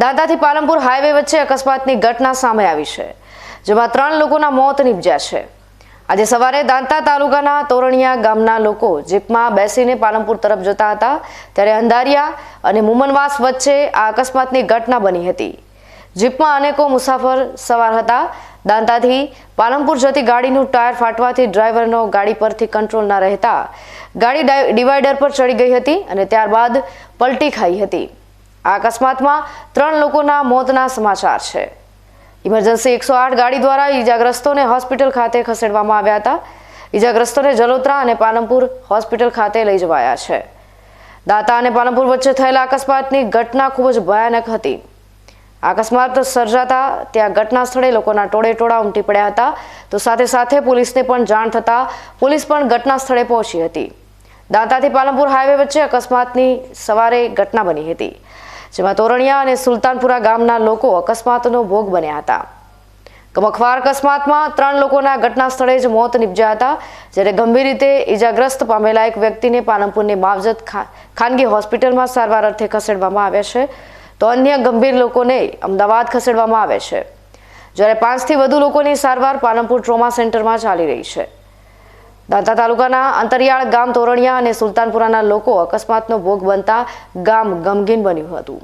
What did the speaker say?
દાંતાથી Palanpur highway વચ્ચે અકસ્માતની ઘટના સામે આવી છે, જેમાં ત્રણ લોકોના મોત નીપજ્યા છે. આજે સવારે દાંતા તાલુકાના તોરણિયા ગામના લોકો જીપમાં બેસીને પાલનપુર તરફ જતા હતા, ત્યારે અંધારિયા અને મુમનવાસ વચ્ચે આ અકસ્માતની ઘટના બની હતી. જીપમાં અનેકો મુસાફર સવાર હતા. દાંતાથી પાલનપુર જતી ગાડીનું ટાયર ફાટવાથી ડ્રાઈવરનો ગાડી પરથી કંટ્રોલ ન રહેતા ગાડી ડિવાઈડર પર ચડી ગઈ હતી અને ત્યારબાદ પલટી ખાઈ હતી. આ અકસ્માતમાં ત્રણ લોકોના મોતના સમાચાર છે. ઇમરજન્સી એકસો આઠ ગાડી દ્વારા ઈજાગ્રસ્તોને હોસ્પિટલ ખાતે ખસેડવામાં આવ્યા હતા. ઈજાગ્રસ્તોને જલોત્રા અને પાલનપુર હોસ્પિટલ ખાતે લઈ જવાયા છે. દાતા અને પાલનપુર વચ્ચે થયેલા અકસ્માતની ઘટના ખૂબ જ ભયાનક હતી. અકસ્માત સર્જાતા ત્યાં ઘટના સ્થળે લોકોના ટોળે ટોળા ઉમટી પડ્યા હતા. તો સાથે સાથે પોલીસને પણ જાણ થતાં પોલીસ પણ ઘટના સ્થળે પહોંચી હતી. દાંતાથી પાલનપુર હાઈવે વચ્ચે અકસ્માતની સવારે ઘટના બની હતી. જેમાં તોરણિયા અને સુલતાનપુરા ગામના લોકો અકસ્માતનો ભોગ બન્યા હતા. કમખવાર અકસ્માતમાં ત્રણ લોકોના ઘટના સ્થળે જ મોત નિપજ્યા હતા, જ્યારે ગંભીર રીતે ઈજાગ્રસ્ત પામેલા એક વ્યક્તિને પાલનપુરની માવજત ખાનગી હોસ્પિટલમાં સારવાર અર્થે ખસેડવામાં આવ્યા છે, તો અન્ય ગંભીર લોકોને અમદાવાદ ખસેડવામાં આવે છે. જ્યારે પાંચથી વધુ લોકોની સારવાર પાલનપુર ટ્રોમા સેન્ટરમાં ચાલી રહી છે. દાંતા તાલુકાના અંતરિયાળ ગામ તોરણિયા અને સુલતાનપુરાના લોકો અકસ્માતનો ભોગ બનતા ગામ ગમગીન બન્યું હતું.